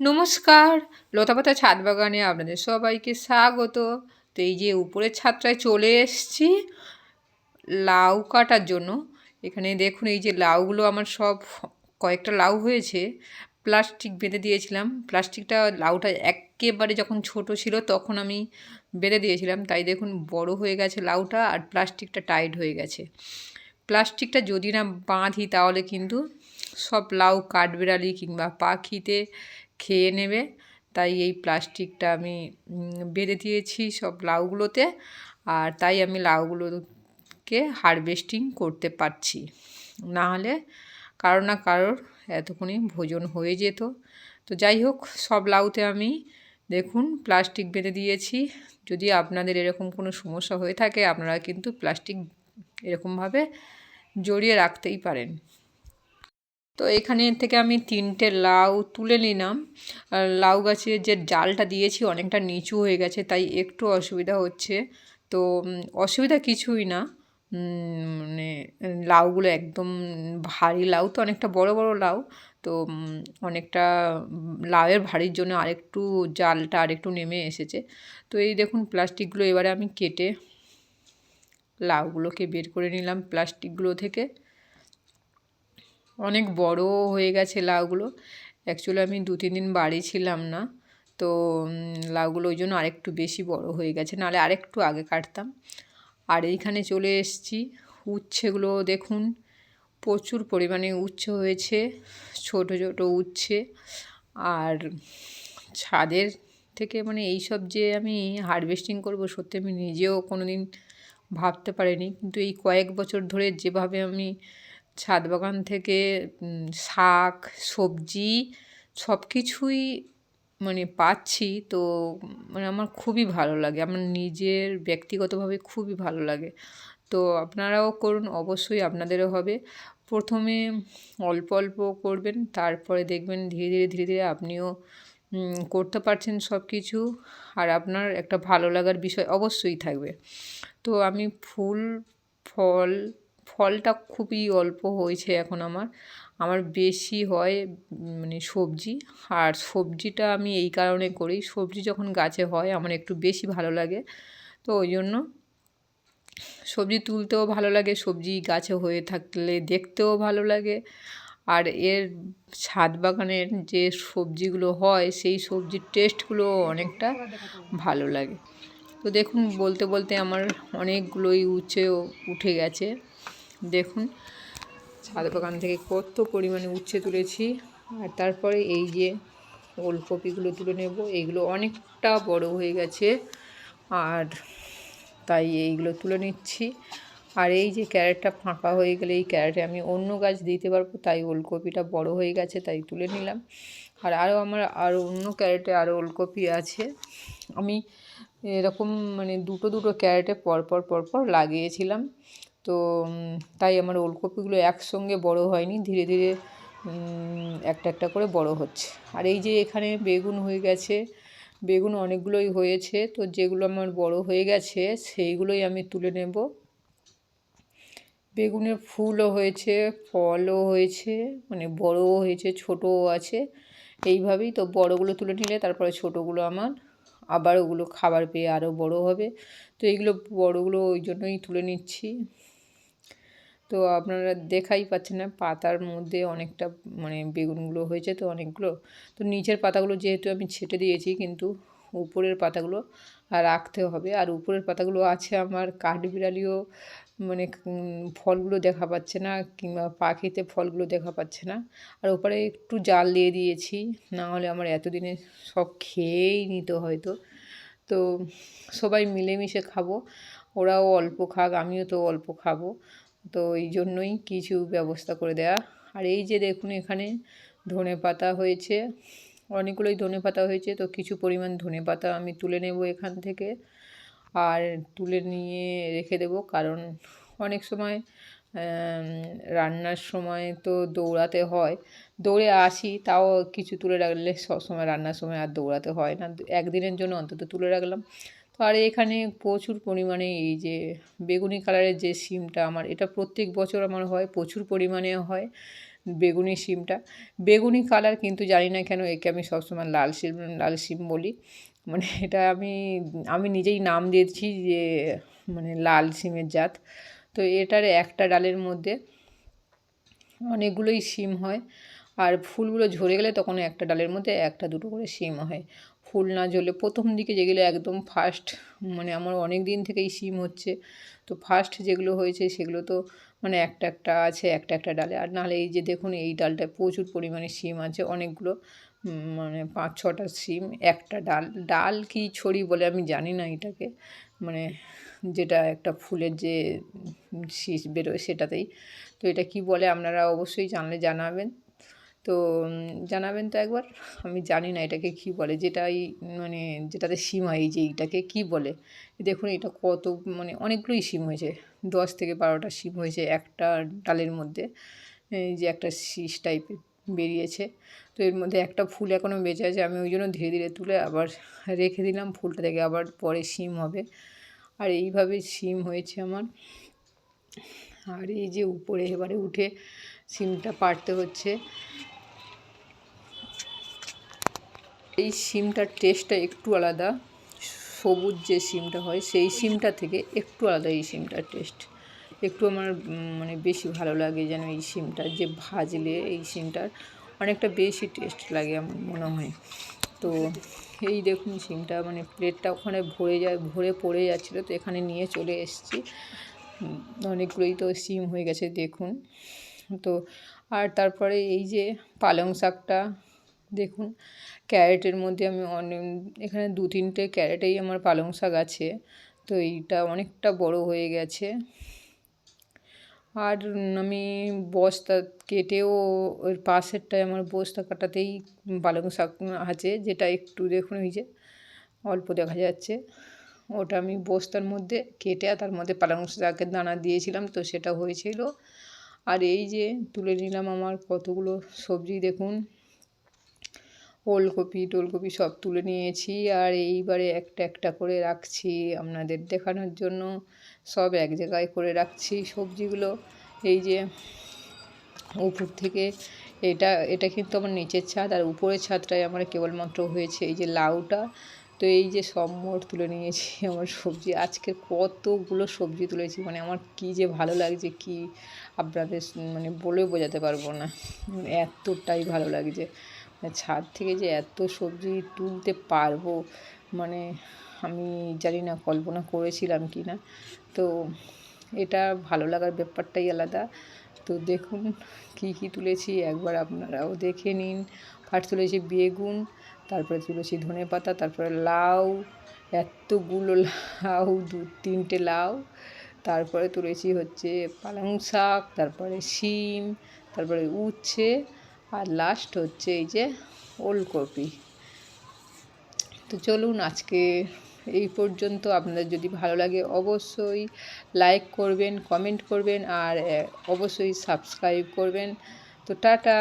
নমস্কার। লতাপাতা ছাদ বাগানে আপনাদের সবাইকে স্বাগত। তো এই যে উপরের ছাদটায় চলে এসছি লাউ কাটার জন্য। এখানে দেখুন এই যে লাউগুলো আমার সব কয়েকটা লাউ হয়েছে, প্লাস্টিক বেঁধে দিয়েছিলাম। প্লাস্টিকটা লাউটা একেবারে যখন ছোট ছিল তখন আমি বেঁধে দিয়েছিলাম। তাই দেখুন বড় হয়ে গেছে লাউটা আর প্লাস্টিকটা টাইট হয়ে গেছে। প্লাস্টিকটা যদি না বাঁধি তাহলে কিন্তু সব লাউ কাঠবেড়ালি কিংবা পাখিতে খেয়ে নেবে। তাই এই প্লাস্টিকটা আমি বেঁধে দিয়েছি সব লাউগুলোতে। আর তাই আমি লাউগুলোকে হারভেস্টিং করতে পারছি। নাহলে কারও না কারোর এতক্ষণে ভোজন হয়ে যেত। তো যাই হোক, সব লাউতে আমি, দেখুন, প্লাস্টিক বেঁধে দিয়েছি। যদি আপনাদের এরকম কোনো সমস্যা হয়ে থাকে, আপনারা কিন্তু প্লাস্টিক এরকমভাবে জড়িয়ে রাখতেই পারেন। তো এখানে থেকে আমি তিনটে লাউ তুলে নিলাম। আর লাউ গাছের যে জালটা দিয়েছি অনেকটা নিচু হয়ে গেছে, তাই একটু অসুবিধা হচ্ছে। তো অসুবিধা কিছুই না। মানে লাউগুলো একদম ভারী লাউ তো, অনেকটা বড় বড় লাউ। তো অনেকটা লাউয়ের ভারীর জন্য আরেকটু জালটা আরেকটু নেমে এসেছে। তো এই দেখুন প্লাস্টিকগুলো এবারে আমি কেটে লাউগুলোকে বের করে নিলাম প্লাস্টিকগুলো থেকে। অনেক বড় হয়ে গেছে লাউগুলো। অ্যাকচুয়ালি আমি দু, তিন দিন বাড়ি ছিলাম না। তো লাউগুলো ওই জন্য আরেকটু বেশি বড় হয়ে গেছে, নাহলে আরেকটু আগে কাটতাম। আর এইখানে চলে এসছি, উচ্ছেগুলো দেখুন, প্রচুর পরিমাণে উচ্ছে হয়েছে, ছোট ছোট উচ্ছে। আর ছাদের থেকে মানে এই সব যে আমি হারভেস্টিং করব, সত্যি আমি নিজেও কোনো দিন ভাবতে পারিনি। কিন্তু এই কয়েক বছর ধরে যেভাবে আমি ছাদ বাগান থেকে শাক, সবজি সব কিছুই মানে পাচ্ছি। তো মানে আমার খুবই ভালো লাগে। আমার নিজের ব্যক্তিগতভাবে খুবই ভালো লাগে। তো আপনারাও করুন, অবশ্যই আপনাদেরও হবে। প্রথমে অল্প অল্প করবেন, তারপরে দেখবেন ধীরে ধীরে ধীরে ধীরে আপনিও করতে পারছেন সব কিছু। আর আপনার একটা ভালো লাগার বিষয় অবশ্যই থাকবে। তো আমি ফুল, ফল ফলটা খুবই অল্প হয়েছে এখন আমার। আমার বেশি হয় মানে সবজি। আর সবজিটা আমি এই কারণে করি, সবজি যখন গাছে হয় আমার একটু বেশি ভালো লাগে। তো ওই জন্য সবজি তুলতেও ভালো লাগে, সবজি গাছে হয়ে থাকলে দেখতেও ভালো লাগে। আর এর ছাদ বাগানের যে সবজিগুলো হয়, সেই সবজির টেস্টগুলো অনেকটা ভালো লাগে। তো দেখুন, বলতে বলতে আমার অনেকগুলোই উচ্ছে উঠে গেছে। দেখুন ছাদ বাগান থেকে কত পরিমাণে উচ্ছে তুলেছি। আর তারপরে এই যে ওলকপিগুলো তুলে নেব এইগুলো অনেকটা বড় হয়ে গেছে। আর তাই এইগুলো তুলে নিচ্ছি। আর এই যে ক্যারেটটা ফাঁকা হয়ে গেলে এই ক্যারেটে আমি অন্য গাছ দিতে পারব, তাই ওলকপিটা বড় হয়ে গেছে, তাই তুলে নিলাম। আর আরও আমার, আরও অন্য ক্যারেটে আরও ওলকপি আছে। আমি এরকম মানে দুটো দুটো ক্যারেটে পরপর পরপর লাগিয়েছিলাম। তো তাই আমার ওলকপিগুলো একসঙ্গে বড় হয়নি, ধীরে ধীরে একটা একটা করে বড় হচ্ছে। আর এই যে এখানে বেগুন হয়ে গেছে, বেগুন অনেকগুলোই হয়েছে, তো যেগুলো আমার বড় হয়ে গেছে, সেইগুলোই আমি তুলে নেব। বেগুনের ফুলও হয়েছে, ফলও হয়েছে মানে বড়ও হয়েছে, ছোটও আছে। এইভাবেই তো বড়গুলো তুলে নিলে, তারপরে ছোটোগুলো আমার, আবার ওগুলো খাবার পেয়ে আরও বড় হবে। তো এইগুলো বড়গুলো ওই জন্যই তুলে নিচ্ছি। তো আপনারা দেখাই পাচ্ছেন না, পাতার মধ্যে অনেকটা মানে বেগুনগুলো হয়েছে তো অনেকগুলো। তো নিচের পাতাগুলো যেহেতু আমি ছেটে দিয়েছি কিন্তু উপরের পাতাগুলো আর রাখতে হবে। আর উপরের পাতাগুলো আছে আমার কাঠবিড়ালিও মানে ফলগুলো দেখা পাচ্ছে না কিংবা পাখিতে ফলগুলো দেখা পাচ্ছে না। আর ওপরে একটু জাল দিয়ে দিয়েছি, না হলে আমার এতদিনে সব খেয়েই নিত হয়তো। তো সবাই মিলেমিশে খাব, ওরাও অল্প খাক, আমিও তো অল্প খাব। তো এই জন্যই কিছু ব্যবস্থা করে দেওয়া আর এই যে দেখুন এখানে ধনে পাতা হয়েছে, অনেকগুলোই ধনে পাতা হয়েছে, তো কিছু পরিমাণ ধনে পাতা আমি তুলে নেব এখান থেকে। আর তুলে নিয়ে রেখে দেব কারণ অনেক সময় রান্নার সময় তো দৌড়াতে হয়। দৌড়ে আসি, তাও কিছু তুলে রাখলে সবসময় রান্নার সময় আর দৌড়াতে হয় না। একদিনের জন্য অন্তত তুলে রাখলাম। আর এখানে প্রচুর পরিমাণে এই যে বেগুনি কালারের যে সিমটা আমার, এটা প্রত্যেক বছর আমার হয়, প্রচুর পরিমাণে হয় বেগুনি শিমটা বেগুনি কালার কিন্তু জানি না কেন একে আমি সবসময় লাল শিম লাল শিম বলি। মানে এটা আমি আমি নিজেই নাম দিয়েছি যে মানে লাল শিমের জাত। তো এটার একটা ডালের মধ্যে অনেকগুলোই শিম হয়। আর ফুলগুলো ঝরে গেলে তখন একটা ডালের মধ্যে একটা দুটো করে শিম হয়। ফুল না ঝরলে প্রথম দিকে যেগুলো একদম ফার্স্ট মানে আমার অনেক দিন থেকেই সিম হচ্ছে। তো ফার্স্ট যেগুলো হয়েছে সেগুলো তো মানে একটা একটা আছে, একটা একটা ডালে। আর নাহলে এই যে দেখুন, এই ডালটায় প্রচুর পরিমাণে সিম আছে, অনেকগুলো মানে পাঁচ, ছটা সিম একটা ডাল। ডাল কি ছড়ি বলে আমি জানি না এটাকে। মানে যেটা একটা ফুলের যে শীষ বেরোয় সেটাতেই। তো এটা কি বলে আপনারা অবশ্যই জানলে জানাবেন। তো জানাবেন তো একবার। আমি জানি না এটাকে কি বলে। যেটাই মানে যেটাতে সিম হয় যে এইটাকে কি বলে। দেখুন, এটা কত মানে অনেকগুলোই সিম হয়েছে। দশ থেকে বারোটা সিম হয়েছে একটা ডালের মধ্যে। এই যে একটা শীষ টাইপের বেরিয়েছে। তো এর মধ্যে একটা ফুল এখনও বেঁচে আছে। আমি ওই জন্য ধীরে ধীরে তুলে আবার রেখে দিলাম। ফুলটা থেকে আবার পরে সিম হবে। আর এইভাবে সিম হয়েছে আমার। আর এই যে উপরে এবারে উঠে সিমটা পাড়তে হচ্ছে। এই সিমটার টেস্টটা একটু আলাদা। সবুজ যে সিমটা হয়, সেই সিমটা থেকে একটু আলাদা এই সিমটার টেস্ট। একটু আমার মানে বেশি ভালো লাগে যেন এই সিমটা, যে ভাজলে এই সিমটার অনেকটা বেশি টেস্ট লাগে আমার মনে হয়। তো এই দেখুন সিমটা মানে প্লেটটা ওখানে ভরে যায়, ভরে পড়ে যাচ্ছিল, তো এখানে নিয়ে চলে এসেছি। অনেকগুলোই তো সিম হয়ে গেছে দেখুন। তো আর তারপরে এই যে পালং শাকটা দেখুন, ক্যারেটের মধ্যে আমি অনেক, এখানে দু তিনটে ক্যারেটেই আমার পালং শাক আছে, তো এইটা অনেকটা বড় হয়ে গেছে। আর আমি বস্তা কেটেও ওর পাশেরটায় আমার বস্তা কাটাতেই পালং শাক আছে, যেটা একটু দেখুন ওই যে অল্প দেখা যাচ্ছে। ওটা আমি বস্তার মধ্যে কেটে আর তার মধ্যে পালং শাকের দানা দিয়েছিলাম, তো সেটা হয়েছিল। আর এই যে তুলে নিলাম আমার কতগুলো সবজি, দেখুন। ওলকপি টোলকপি সব তুলে নিয়েছি আর এইবারে একটা একটা করে রাখছি আপনাদের দেখানোর জন্য। সব এক জায়গায় করে রাখছি সবজিগুলো। এই যে উপর থেকে এটা এটা কিন্তু আমার নিচের ছাদ আর উপরের ছাদটাই আমার কেবলমাত্র হয়েছে এই যে লাউটা। তো এই যে সব মোট তুলে নিয়েছি আমার সবজি। আজকে কতগুলো সবজি তুলেছি মানে আমার কী যে ভালো লাগছে কি আপনাদের মানে বলেও বোঝাতে পারব না। এতটাই ভালো লাগছে। ছাদ থেকে যে এত সবজি তুলতে পারব মানে আমি জানি না, কল্পনা করেছিলাম কি না। তো এটা ভালো লাগার ব্যাপারটাই আলাদা। তো দেখুন কি কি তুলেছি, একবার আপনারাও দেখে নিন। ফার্স্ট তুলেছি বেগুন, তারপরে তুলেছি ধনে পাতা, তারপরে লাউ, এতগুলো লাউ, দু তিনটে লাউ। তারপরে তুলেছি হচ্ছে পালং শাক, তারপরে শিম, তারপরে উচ্ছে আর লাস্ট হচ্ছে এই যে ওলকপি। তো চলুন আজকে এই পর্যন্ত। আপনাদের যদি ভালো লাগে অবশ্যই লাইক করবেন কমেন্ট করবেন, আর অবশ্যই সাবস্ক্রাইব করবেন। তো টাটা!